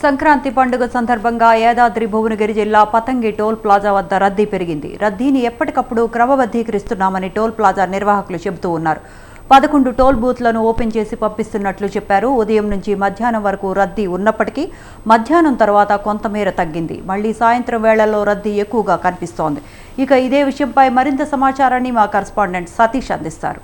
సంక్రాంతి పండుగ సందర్భంగా యాదాద్రి భువనగిరి జిల్లా పతంగి టోల్ ప్లాజా వద్ద రద్దీ పెరిగింది. రద్దీని ఎప్పటికప్పుడు క్రమబద్ధీకరిస్తున్నామని టోల్ ప్లాజా నిర్వాహకులు చెబుతూ ఉన్నారు. పదకొండు టోల్ బూత్లను ఓపెన్ చేసి పంపిస్తున్నట్లు చెప్పారు. ఉదయం నుంచి మధ్యాహ్నం వరకు రద్దీ ఉన్నప్పటికీ మధ్యాహ్నం తర్వాత కొంతమేర తగ్గింది. మళ్ళీ సాయంత్రం వేళల్లో రద్దీ ఎక్కువగా కనిపిస్తోంది. ఇక ఇదే విషయంపై మరింత సమాచారాన్ని మా కరస్పాండెంట్ సతీష్ అందిస్తారు.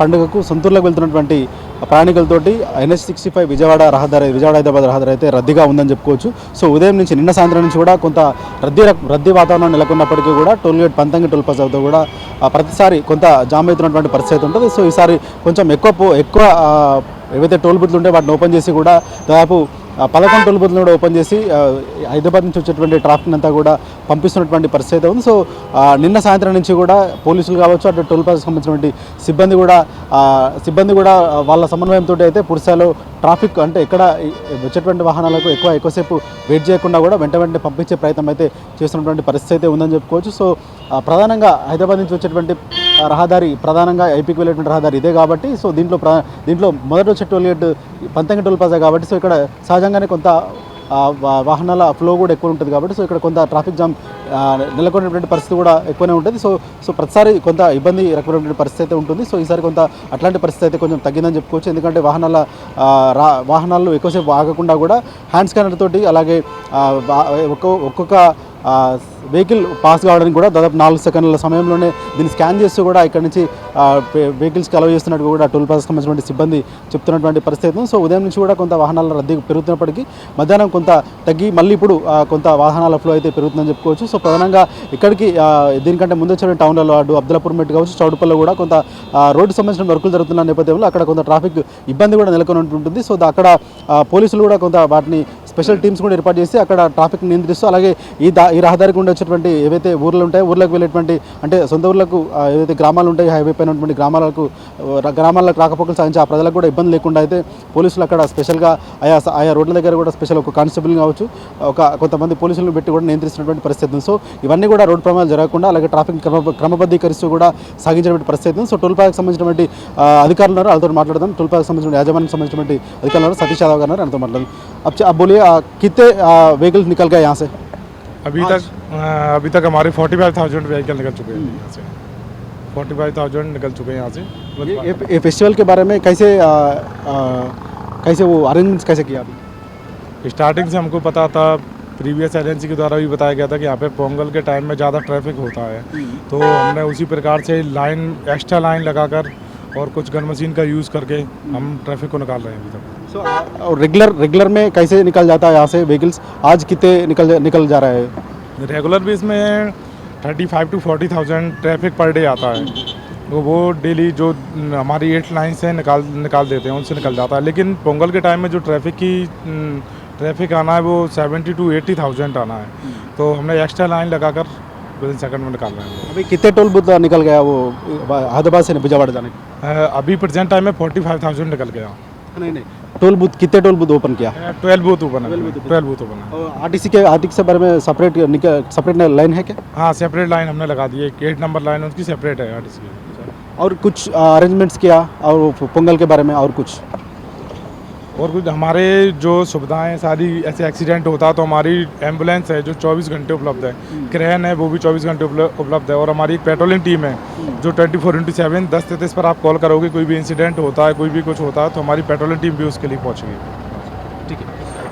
పండుగకు సొంతూరులోకి వెళ్తున్నటువంటి ప్రయాణికులతోటి ఎన్హెచ్ సిక్స్టీ ఫైవ్ విజయవాడ రహదారి విజయవాడ హైదరాబాద్ రహదారి అయితే రద్దీగా ఉందని చెప్పుకోవచ్చు. సో ఉదయం నుంచి నిన్న సాయంత్రం నుంచి కూడా కొంత రద్దీ రద్దీ వాతావరణం నెలకొన్నప్పటికీ కూడా toll gate Pantangi toll plaza కూడా ప్రతిసారి కొంత జామ్ అవుతున్నటువంటి పరిస్థితి అయితే ఉంటుంది. సో ఈసారి కొంచెం ఎక్కువ పో- ఎక్కువ ఏవైతే టోల్ బూత్లు ఉంటే వాటిని ఓపెన్ చేసి కూడా దాదాపు పదకొండు టోల్ బూత్లను కూడా ఓపెన్ చేసి హైదరాబాద్ నుంచి వచ్చేటువంటి ట్రాఫిక్ అంతా కూడా పంపిస్తున్నటువంటి పరిస్థితి అయితే ఉంది. సో నిన్న సాయంత్రం నుంచి కూడా పోలీసులు కావచ్చు అటు టోల్ ప్లాజాకి సంబంధించినటువంటి సిబ్బంది కూడా సిబ్బంది కూడా వాళ్ళ సమన్వయంతో అయితే పురుషాలు ట్రాఫిక్ అంటే ఎక్కడ వచ్చేటువంటి వాహనాలకు ఎక్కువ ఎక్కువసేపు వెయిట్ చేయకుండా కూడా వెంట వెంటనే పంపించే ప్రయత్నం అయితే చేస్తున్నటువంటి పరిస్థితి అయితే ఉందని చెప్పుకోవచ్చు. సో ప్రధానంగా హైదరాబాద్ నుంచి వచ్చేటువంటి రహదారి ప్రధానంగా ఐపీకి వెళ్ళేటువంటి రహదారి ఇదే కాబట్టి సో దీంట్లో ప్ర దీంట్లో మొదట వచ్చే toll gate Pantangi toll plaza కాబట్టి సో ఇక్కడ సహజంగానే కొంత వాహనాల ఫ్లో కూడా ఎక్కువ ఉంటుంది కాబట్టి సో ఇక్కడ కొంత ట్రాఫిక్ జామ్ ఆ, నెలకొన్నటువంటి పరిస్థితి కూడా ఎక్కువనే ఉంటుంది. సో సో ప్రతిసారి కొంత ఇబ్బంది రకమైనటువంటి పరిస్థితి అయితే ఉంటుంది. సో ఈసారి కొంత అట్లాంటి పరిస్థితి అయితే కొంచెం తగ్గిందని చెప్పుకోవచ్చు. ఎందుకంటే వాహనాల రా వాహనాలు ఎక్కువసేపు ఆగకుండా కూడా హ్యాండ్ స్కానర్ తోటి అలాగే ఒక్కో ఒక్కొక్క వెహికల్ పాస్ కావడానికి కూడా దాదాపు నాలుగు సెకండ్ల సమయంలోనే దీన్ని స్కాన్ చేస్తూ కూడా ఇక్కడ నుంచి వెహికల్స్కి అలవ్ చేస్తున్నట్టు కూడా టోల్ ప్లాజాకి సంబంధించినటువంటి సిబ్బంది చెప్తున్నటువంటి పరిస్థితి సో ఉదయం నుంచి కూడా కొంత వాహనాల రద్దీ పెరుగుతున్నప్పటికీ మధ్యాహ్నం కొంత తగ్గి మళ్ళీ ఇప్పుడు కొంత వాహనాల ఫ్లో అయితే పెరుగుతుందని చెప్పుకోవచ్చు. సో ప్రధానంగా ఇక్కడికి దీనికంటే ముందు వచ్చిన టౌన్లలో అటు అబ్దులాపూర్ మెట్ కావచ్చు చౌటుపల్లో కూడా కొంత రోడ్డు సంబంధించిన వర్కులు జరుగుతున్న నేపథ్యంలో అక్కడ కొంత ట్రాఫిక్ ఇబ్బంది కూడా నెలకొని ఉంటుంది సో అక్కడ పోలీసులు కూడా కొంత వాటిని స్పెషల్ టీమ్స్ కూడా ఏర్పాటు చేసి అక్కడ ట్రాఫిక్ నియంత్రిస్తూ అలాగే ఈ దా ఈ రహదారికి ఉండి వచ్చేటువంటి ఏవైతే ఊర్లు ఉంటాయో ఊర్లకు వెళ్ళేటువంటి అంటే సొంత ఊర్లకు ఏవైతే గ్రామాలు ఉంటాయి హైవే పైన ఉన్నటువంటి గ్రామాలకు గ్రామాలకు రాకపోకలు సాధించి ఆ ప్రజలకు కూడా ఇబ్బంది లేకుండా అయితే పోలీసులు అక్కడ స్పెషల్గా ఆయా ఆయా రోడ్ల దగ్గర కూడా స్పెషల్ ఒక కానిస్టేబుల్ కావచ్చు ఒక కొంతమంది పోలీసులను పెట్టి కూడా నియంత్రిస్తున్నటువంటి పరిస్థితి సో ఇవన్నీ కూడా రోడ్డు ప్రమాదాలు జరగకుండా అలాగే ట్రాఫిక్ క్రమ క్రమబద్ధీకరిస్తూ కూడా సాగించినటువంటి పరిస్థితి సో టోల్ ప్లాజాకి సంబంధించినటువంటి అధికారులు ఉన్నారు. వాళ్ళతో మాట్లాడదాం. టోల్ ప్లాజాకి సంబంధించిన యాజమాన్యానికి సంబంధించినటువంటి అధికారులు ఉన్నారు. సతీష్ యాదవ్ గారు ఆయనతో మాట్లాడదాం. अब अब बोलिए कितने व्हीकल्स निकल गए यहाँ से? अभी तक अभी तक हमारे फोर्टी फाइव थाउज़ेंड व्हीकल निकल चुके हैं यहाँ से। फोर्टी फाइव थाउज़ेंड निकल चुके हैं यहाँ से ये, ये, ये फेस्टिवल के बारे में कैसे आ, आ, कैसे वो अरेंजमेंट्स कैसे किया अभी? स्टार्टिंग से हमको पता था प्रीवियस एजेंसी के द्वारा भी बताया गया था कि यहाँ पे पोंगल के टाइम में ज़्यादा ट्रैफ़िक होता है। तो हमने उसी प्रकार से लाइन एक्स्ट्रा लाइन लगाकर और कुछ गन मशीन का यूज़ करके हम ट्रैफ़िक को निकाल रहे हैं अभी तक। सो और रेगुलर रेगुलर में कैसे निकल जाता है यहाँ से व्हीकल्स आज कितने निकल निकल जा रहा है? रेगुलर बेस में thirty five to forty thousand traffic per day आता है। तो वो डेली जो हमारी एट लाइन से निकाल निकाल देते हैं उनसे निकल जाता है। लेकिन पोंगल के टाइम में जो ट्रैफ़िक की ट्रैफ़िक आना है वो सेवेंटी टू एट्टी थाउज़ेंड आना है। तो हमने एक्स्ट्रा लाइन लगाकर इन सेकंड में निकाल रहे हैं। अभी कितने टोल बूथ निकल गया वो हैदराबाद से विजयवाड़ा जाने का? अभी प्रेजेंट टाइम में फोर्टी फाइव थाउज़ेंड निकल गया। नहीं नहीं। टोल बूथ कितने टोल बूथ ओपन किया? Twelve booth open twelve booth open है। आर टी सी के आर के बारे में सेपरेट सेपरेट लाइन है क्या? हाँ सेपरेट लाइन हमने लगा दी है। एट नंबर लाइन उसकी सेपरेट है आर और कुछ अरेंजमेंट्स किया? और पोंगल के बारे में और कुछ? और कुछ हमारे जो सुविधाएं हैं सारी ऐसे एक्सीडेंट होता है तो हमारी एम्बुलेंस है जो 24 घंटे उपलब्ध है क्रेन है वो भी 24 घंटे उपल- उपलब्ध है और हमारी एक पेट्रोलिंग टीम है जो 24 फोर इंटू सेवन दस तैंतीस पर आप कॉल करोगे कोई भी इंसिडेंट होता है कोई भी कुछ होता है तो हमारी पेट्रोलिंग टीम भी उसके लिए पहुँचेगी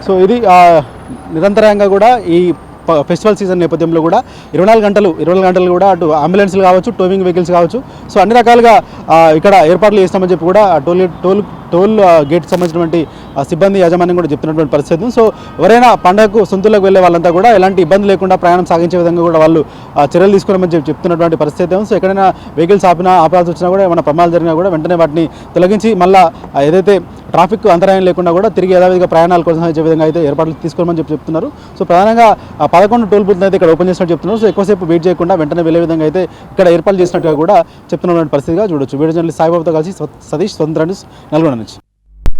సో ఇది ఆ, నిరంతరంగా కూడా ఈ ప- ఫెస్టివల్ సీజన్ నేపథ్యంలో కూడా ఇరవై నాలుగు గంటలు ఇరవై నాలుగు గంటలు కూడా అటు అంబులెన్స్లు కావచ్చు టోవింగ్ వెహికల్స్ కావచ్చు సో అన్ని రకాలుగా ఆ, ఇక్కడ ఏర్పాట్లు చేస్తామని చెప్పి కూడా ఆ టోల్ టోల్ టోల్ గేట్ సంబంధించినటువంటి సిబ్బంది యాజమాన్యం కూడా చెప్తున్నటువంటి పరిస్థితి సో ఎవరైనా పండగకు సొంతలకు వెళ్ళే వాళ్ళంతా కూడా ఎలాంటి ఇబ్బంది లేకుండా ప్రయాణం సాగించే విధంగా కూడా వాళ్ళు ఆ, చర్యలు తీసుకోవడం చెప్పి చెప్తున్నటువంటి పరిస్థితి సో ఎక్కడైనా వెహికల్స్ ఆపినా ఆపాల్సి వచ్చినా కూడా ఏమైనా ప్రమాదాలు జరిగినా కూడా వెంటనే వాటిని తొలగించి మళ్ళీ ఏదైతే ట్రాఫిక్ అంతరాయం లేకుండా కూడా తిరిగి యథావిధిగా ప్రయాణాలు కొనసాగించే విధంగా అయితే ఏర్పాట్లు తీసుకోమని చెప్పి చెప్తున్నారు. సో ప్రధానంగా పదకొండు టోల్ బూత్లు అయితే ఇక్కడ ఓపెన్ చేసినట్టు చెప్తున్నారు. సో ఎక్కువసేపు వెయిట్ చేయకుండా వెంటనే వెళ్ళే విధంగా అయితే ఇక్కడ ఏర్పాట్లు చేసినట్టుగా కూడా చెప్తున్నటువంటి పరిస్థితిగా చూడొచ్చు. వీడియో జర్నలిస్ట్ సాయిబాబుతో కలిసి సతీష్ స్వతంత్ర న్యూస్ నల్గొండ నుంచి.